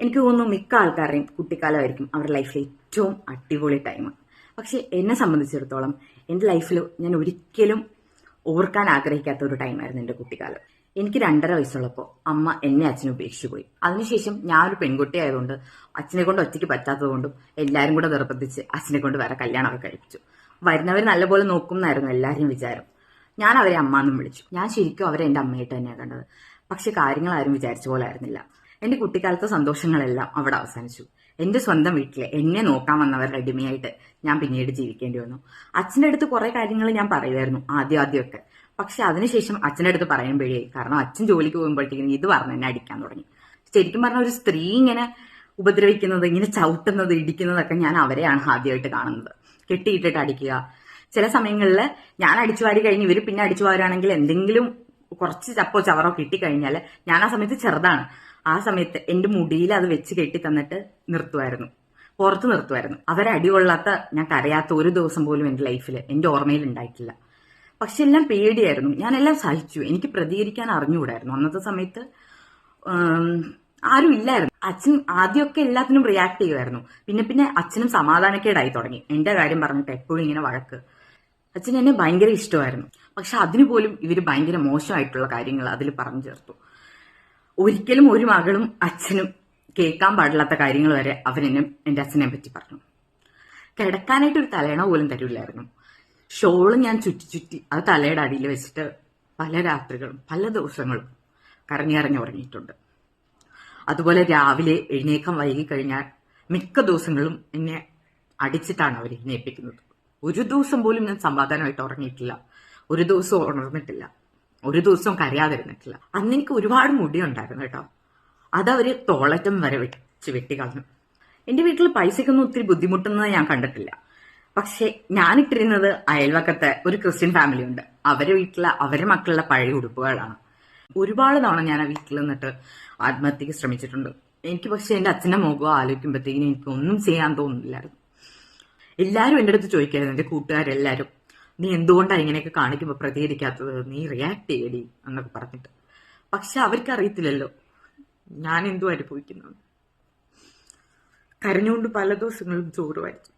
എനിക്ക് തോന്നുന്നു മിക്ക ആൾക്കാരുടെയും കുട്ടിക്കാലമായിരിക്കും അവരുടെ ലൈഫിലെ ഏറ്റവും അടിപൊളി ടൈം പക്ഷെ എന്നെ സംബന്ധിച്ചിടത്തോളം എന്റെ ലൈഫിൽ ഞാൻ ഒരിക്കലും ഓർക്കാൻ ആഗ്രഹിക്കാത്ത ഒരു ടൈമായിരുന്നു എന്റെ കുട്ടിക്കാലം. എനിക്ക് രണ്ടര വയസ്സുള്ളപ്പോൾ അമ്മ എന്നെ അച്ഛനെ ഉപേക്ഷിച്ചു പോയി. അതിനുശേഷം ഞാനൊരു പെൺകുട്ടി ആയതുകൊണ്ട് അച്ഛനെ കൊണ്ട് ഒറ്റയ്ക്ക് പറ്റാത്തതുകൊണ്ടും എല്ലാവരും കൂടെ നിർബന്ധിച്ച് അച്ഛനെ കൊണ്ട് വേറെ കല്യാണമൊക്കെ കഴിപ്പിച്ചു. വരുന്നവർ നല്ലപോലെ നോക്കും എന്നായിരുന്നു എല്ലാവരും വിചാരം. ഞാൻ അവരെ അമ്മ എന്നും വിളിച്ചു. ഞാൻ ശരിക്കും അവരെ എന്റെ അമ്മയായിട്ട് തന്നെയാണ് കണ്ടത്. പക്ഷെ കാര്യങ്ങൾ ആരും വിചാരിച്ച പോലെ ആയിരുന്നില്ല. എന്റെ കുട്ടിക്കാലത്തെ സന്തോഷങ്ങളെല്ലാം അവിടെ അവസാനിച്ചു. എന്റെ സ്വന്തം വീട്ടിലെ എന്നെ നോക്കാൻ വന്നവരുടെ അടിമയായിട്ട് ഞാൻ പിന്നീട് ജീവിക്കേണ്ടി വന്നു. അച്ഛന്റെ അടുത്ത് കുറെ കാര്യങ്ങൾ ഞാൻ പറയുമായിരുന്നു ആദ്യം ആദ്യമൊക്കെ. പക്ഷെ അതിനുശേഷം അച്ഛന്റെ അടുത്ത് പറയാൻ പേടിയായി കാരണം അച്ഛൻ ജോലിക്ക് പോകുമ്പോഴത്തേക്കും ഇത് പറഞ്ഞ് എന്നെ അടിക്കാൻ തുടങ്ങി. ശരിക്കും പറഞ്ഞ ഒരു സ്ത്രീ ഇങ്ങനെ ഉപദ്രവിക്കുന്നത് ഇങ്ങനെ ചവിട്ടുന്നത് ഇടിക്കുന്നതൊക്കെ ഞാൻ അവരെയാണ് ആദ്യമായിട്ട് കാണുന്നത്. കെട്ടിയിട്ടിട്ട് അടിക്കുക. ചില സമയങ്ങളിൽ ഞാൻ അടിച്ചു വാരി കഴിഞ്ഞ് ഇവർ പിന്നെ അടിച്ചു എന്തെങ്കിലും കുറച്ച് ചപ്പോ ചവറോ കിട്ടിക്കഴിഞ്ഞാൽ ഞാൻ ആ സമയത്ത് ചെറുതാണ്. ആ സമയത്ത് എന്റെ മുടിയിൽ അത് വെച്ച് കെട്ടി തന്നിട്ട് നിർത്തുമായിരുന്നു പുറത്ത് നിർത്തുമായിരുന്നു അവരടി കൊള്ളാത്ത ഞാൻ കരയാത്ത ഒരു ദിവസം പോലും എന്റെ ലൈഫിൽ എന്റെ ഓർമ്മയിൽ ഉണ്ടായിട്ടില്ല. പക്ഷെ എല്ലാം പേടിയായിരുന്നു. ഞാനെല്ലാം സഹിച്ചു. എനിക്ക് പ്രതികരിക്കാൻ അറിഞ്ഞുകൂടായിരുന്നു. അന്നത്തെ സമയത്ത് ആരും ഇല്ലായിരുന്നു. അച്ഛൻ ആദ്യമൊക്കെ എല്ലാത്തിനും റിയാക്ട് ചെയ്യുമായിരുന്നു പിന്നെ പിന്നെ അച്ഛനും സമാധാനക്കേടായി തുടങ്ങി. എന്റെ കാര്യം പറഞ്ഞിട്ട് എപ്പോഴും ഇങ്ങനെ വഴക്ക്. അച്ഛൻ എന്നെ ഭയങ്കര ഇഷ്ടമായിരുന്നു. പക്ഷെ അതിനു പോലും ഇവർ ഭയങ്കര മോശമായിട്ടുള്ള കാര്യങ്ങൾ അതിൽ പറഞ്ഞു ചേർത്തു. ഒരിക്കലും ഒരു മകളും അച്ഛനും കേൾക്കാൻ പാടില്ലാത്ത കാര്യങ്ങൾ വരെ അവരെന്നെ എന്റെ അച്ഛനെ പറ്റി പറഞ്ഞു. കിടക്കാനായിട്ട് ഒരു തലേണ പോലും തരില്ലായിരുന്നു. ഷോൾ ഞാൻ ചുറ്റി ചുറ്റി അത് തലയുടെ അടിയിൽ വെച്ചിട്ട് പല രാത്രികളും പല ദിവസങ്ങളും കറങ്ങി കറങ്ങി ഉറങ്ങിയിട്ടുണ്ട്. അതുപോലെ രാവിലെ എഴുന്നേക്കാൻ വൈകി കഴിഞ്ഞാൽ മിക്ക ദിവസങ്ങളും എന്നെ അടിച്ചിട്ടാണ് അവർ എഴുന്നേൽപ്പിക്കുന്നത്. ഒരു ദിവസം പോലും ഞാൻ സമാധാനമായിട്ട് ഉറങ്ങിയിട്ടില്ല. ഒരു ദിവസം ഉണർന്നിട്ടില്ല. ഒരു ദിവസം കരയാതിരുന്നിട്ടില്ല. അന്ന് എനിക്ക് ഒരുപാട് മുടി ഉണ്ടായിരുന്നു കേട്ടോ അതവർ തോളറ്റം വരെ വെച്ച് വെട്ടിക്കളഞ്ഞു. എന്റെ വീട്ടിൽ പൈസയ്ക്കൊന്നും ഒത്തിരി ബുദ്ധിമുട്ടുന്നത് ഞാൻ കണ്ടിട്ടില്ല. പക്ഷെ ഞാനിട്ടിരുന്നത് അയൽവക്കത്തെ ഒരു ക്രിസ്ത്യൻ ഫാമിലി ഉണ്ട് അവരെ വീട്ടിലെ അവരെ മക്കളുടെ പഴയ ഉടുപ്പുകളാണ്. ഒരുപാട് തവണ ഞാൻ ആ വീട്ടിൽ നിന്നിട്ട് ആത്മഹത്യക്ക് ശ്രമിച്ചിട്ടുണ്ട്. എനിക്ക് പക്ഷെ എന്റെ അച്ഛന്റെ മുഖം ആലോചിക്കുമ്പോഴത്തേക്കിനും എനിക്ക് ഒന്നും ചെയ്യാൻ തോന്നുന്നില്ലായിരുന്നു. എല്ലാരും എന്റെ അടുത്ത് ചോദിക്കായിരുന്നു എന്റെ കൂട്ടുകാരെല്ലാരും. നീ എന്തുകൊണ്ടാണ് ഇങ്ങനെയൊക്കെ കാണിക്കുമ്പോൾ പ്രതികരിക്കാത്തത്? നീ റിയാക്ട് ചെയ്യടി എന്നൊക്കെ പറഞ്ഞിട്ട്. പക്ഷെ അവർക്ക് അറിയത്തില്ലല്ലോ ഞാൻ എന്തോ അനുഭവിക്കുന്നത്? കരഞ്ഞുകൊണ്ട് പല ദിവസങ്ങളും ചോറ് വായിച്ചു